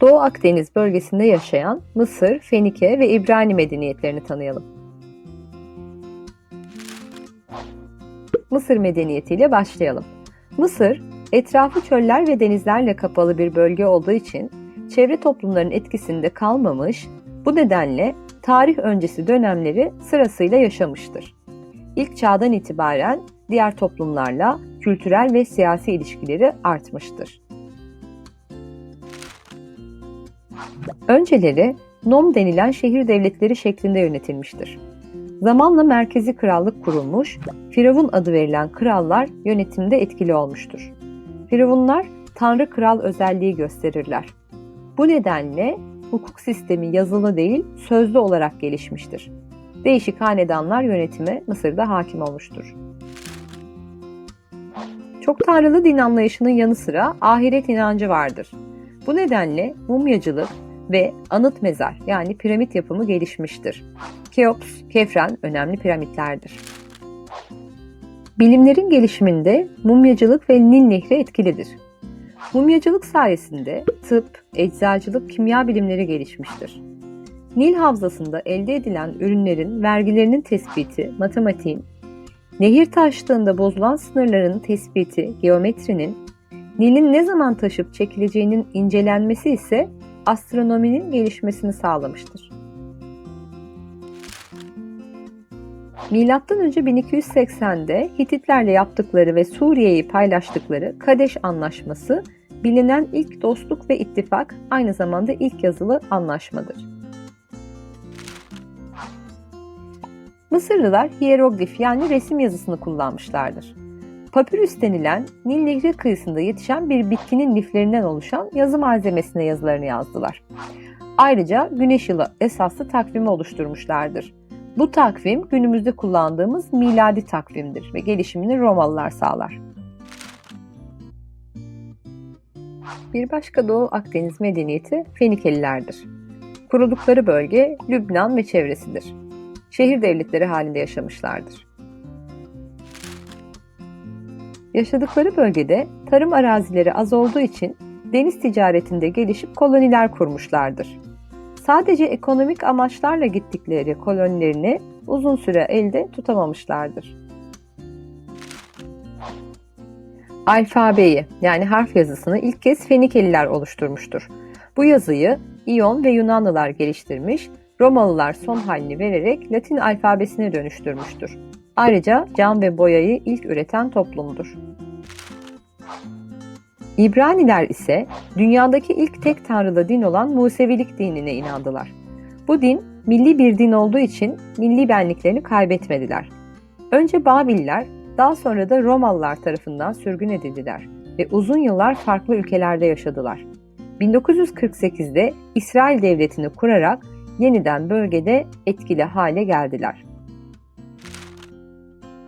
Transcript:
Doğu Akdeniz bölgesinde yaşayan Mısır, Fenike ve İbrani medeniyetlerini tanıyalım. Mısır medeniyetiyle başlayalım. Mısır, etrafı çöller ve denizlerle kapalı bir bölge olduğu için çevre toplumların etkisinde kalmamış, bu nedenle tarih öncesi dönemleri sırasıyla yaşamıştır. İlk çağdan itibaren diğer toplumlarla kültürel ve siyasi ilişkileri artmıştır. Önceleri Nom denilen şehir devletleri şeklinde yönetilmiştir. Zamanla merkezi krallık kurulmuş, Firavun adı verilen krallar yönetimde etkili olmuştur. Firavunlar tanrı kral özelliği gösterirler. Bu nedenle hukuk sistemi yazılı değil, sözlü olarak gelişmiştir. Değişik hanedanlar yönetime Mısır'da hakim olmuştur. Çok tanrılı din anlayışının yanı sıra ahiret inancı vardır. Bu nedenle mumyacılık ve anıt mezar yani piramit yapımı gelişmiştir. Keops, Kefren önemli piramitlerdir. Bilimlerin gelişiminde mumyacılık ve Nil Nehri etkilidir. Mumyacılık sayesinde tıp, eczacılık, kimya bilimleri gelişmiştir. Nil havzasında elde edilen ürünlerin vergilerinin tespiti, matematiğin, nehir taştığında bozulan sınırların tespiti, geometrinin, Nil'in ne zaman taşıp çekileceğinin incelenmesi ise astronominin gelişmesini sağlamıştır. Milattan önce 1280'de Hititlerle yaptıkları ve Suriye'yi paylaştıkları Kadeş Anlaşması bilinen ilk dostluk ve ittifak aynı zamanda ilk yazılı anlaşmadır. Mısırlılar hieroglif yani resim yazısını kullanmışlardır. Papyrus denilen Nil Nehri kıyısında yetişen bir bitkinin liflerinden oluşan yazı malzemesine yazılarını yazdılar. Ayrıca güneş yılı esaslı takvimi oluşturmuşlardır. Bu takvim günümüzde kullandığımız miladi takvimdir ve gelişimini Romalılar sağlar. Bir başka Doğu Akdeniz medeniyeti Fenikelilerdir. Kuruldukları bölge Lübnan ve çevresidir. Şehir devletleri halinde yaşamışlardır. Yaşadıkları bölgede tarım arazileri az olduğu için deniz ticaretinde gelişip koloniler kurmuşlardır. Sadece ekonomik amaçlarla gittikleri kolonilerini uzun süre elde tutamamışlardır. Alfabeyi yani harf yazısını ilk kez Fenikeliler oluşturmuştur. Bu yazıyı İyon ve Yunanlılar geliştirmiş, Romalılar son halini vererek Latin alfabesine dönüştürmüştür. Ayrıca cam ve boyayı ilk üreten toplumdur. İbraniler ise dünyadaki ilk tek tanrılı din olan Musevilik dinine inandılar. Bu din milli bir din olduğu için milli benliklerini kaybetmediler. Önce Babiller, daha sonra da Romalılar tarafından sürgün edildiler ve uzun yıllar farklı ülkelerde yaşadılar. 1948'de İsrail devletini kurarak yeniden bölgede etkili hale geldiler.